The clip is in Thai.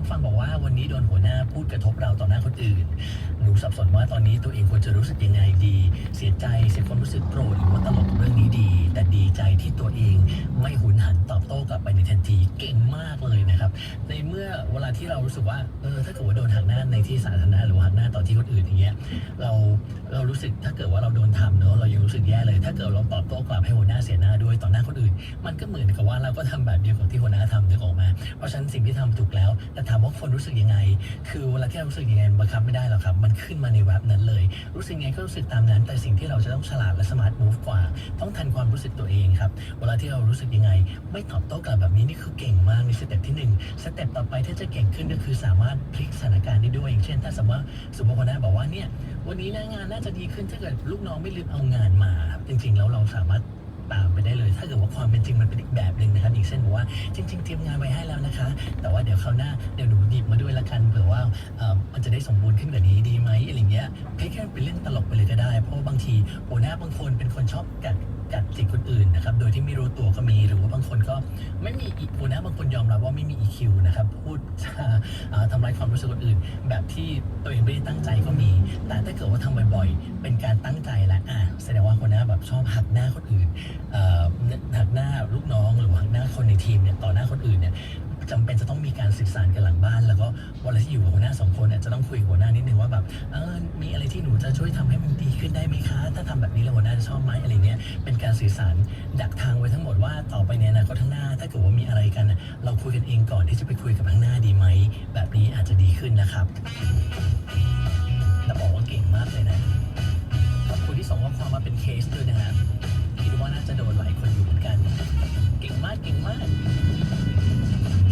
งฟังบอกว่าวันนี้โดนหัวหน้าพูดกระทบเราต่อหน้าคนอื่น หนูสับสนว่าตอนนี้ตัวเองควรจะรู้สึกยังไงดี เสียใจเสียความรู้สึกโกรธหรือว่าตลกเรื่องนี้ดี แต่ดีใจที่ตัวเองไม่หุนหันตอบโต้กลับไปในทันทีเก่งมากเลยนะครับ ในเมื่อเวลาที่เรารู้สึกว่าเออถ้าเกิดว่าโดนหักหน้าในที่สาธารณะหรือว่าหักหน้าต่อที่คนอื่นอย่างเงี้ยเราเรารู้สึกถ้าเกิดว่าเราโดนทำเนอะเรายังรู้สึกแย่เลย ถ้าเกิดเราตอบโต้กลับให้หัวหน้าเสียหน้าด้วยต่อหน้าคนอื่น มันก็เหมือนกับว่าเราก็ทำแบบเดียวกับที่หัวหน้าทำนึกออกมา เพราะฉะนั้นสิ่งที่ทำถูกแล้ว แต่ถามว่าคนรู้สึกยังไง คือเวลาที่เรารู้สึกยังไงบังคับไม่ได้หรอกครับ มันขึ้นมาในแวบนั้นเลย รู้สึกยังไงก็รู้สึกตามนั้น แต่สิ่งที่เราจะต้องฉลาดและสมาร์ทมูฟกว่า ต้องทันความรู้สึกตัวเองครับ เวลาที่เรารู้สึกยังไง ไม่ตอบโต้กลับแบบนี้นี่คือเก่งมากในสเต็ปที่หนึ่งสเต็ปต่อไปถ้าจะเก่งขึ้นก็คือสามารถพลิกสถานการณ์ได้ด้วยอย่างเช่น ถ้าสมมติว่าสมมติหัวหน้าบอกว่าเนี่ยวันนี้น้างานน่าจะดีขึ้นถ้าเกิดลูกน้องไม่ลืมเอางานมา จริงๆแล้วเราสามารถ ตามไปได้เลย ถ้าเกิดว่าความเป็นจริงมันเป็นอีกแบบหนึ่งนะครับอย่างเช่นบอกว่าจริง ๆ เตรียมงานไว้ให้แล้วนะคะ แต่ว่าเดี๋ยวคราวหน้าเดี๋ยวหนูหยิบมาด้วยละกันเผื่อว่าเอ่อมันจะได้สมบูรณ์ขึ้นกว่านี้ดีไหมอะไรเงี้ยแค่แค่เป็นเรื่องตลกไปเลยก็ได้ เพราะว่าบางทีหัวหน้าบางคนเป็นคนชอบกัดกัดจิตคนอื่นนะครับโดยที่ไม่รู้ตัวก็มีหรือว่าบางคนก็ไม่มีอีหัวหน้าบางคนยอมรับว่าไม่มี EQ นะครับพูดจาทำร้ายความรู้สึกคนอื่น แบบที่ตัวเองไม่ได้ตั้งใจก็มี แต่ถ้าเกิดว่าทำบ่อยๆ เป็นการตั้งใจแหละ แบบชอบหักหน้าคนอื่นหักหน้าลูกน้องหรือหักหน้าคนในทีมเนี่ยต่อหน้าคนอื่นเนี่ยจำเป็นจะต้องมีการสื่อสารกันหลังบ้าน แล้วก็เวลาที่อยู่กับหัวหน้าสองคนเนี่ยจะต้องคุยกับหัวหน้านิดนึงว่าแบบเออมีอะไรที่หนูจะช่วยทำให้มันดีขึ้นได้ไหมคะ ถ้าทำแบบนี้แล้วหัวหน้าจะชอบไหมอะไรเงี้ยเป็นการสื่อสารดักทางไว้ทั้งหมดว่าต่อไปในอนาคตข้งหน้า ถ้าเกิดว่ามีอะไรกัน เราคุยกันเองก่อนที่จะไปคุยกับข้างหน้าดีไหมแบบนี้อาจจะดีขึ้นนะครับ ส่งข้อความมาเป็นเคสด้วยนะฮะคิดว่าน่าจะโดนหลายคนอยู่เหมือนกัน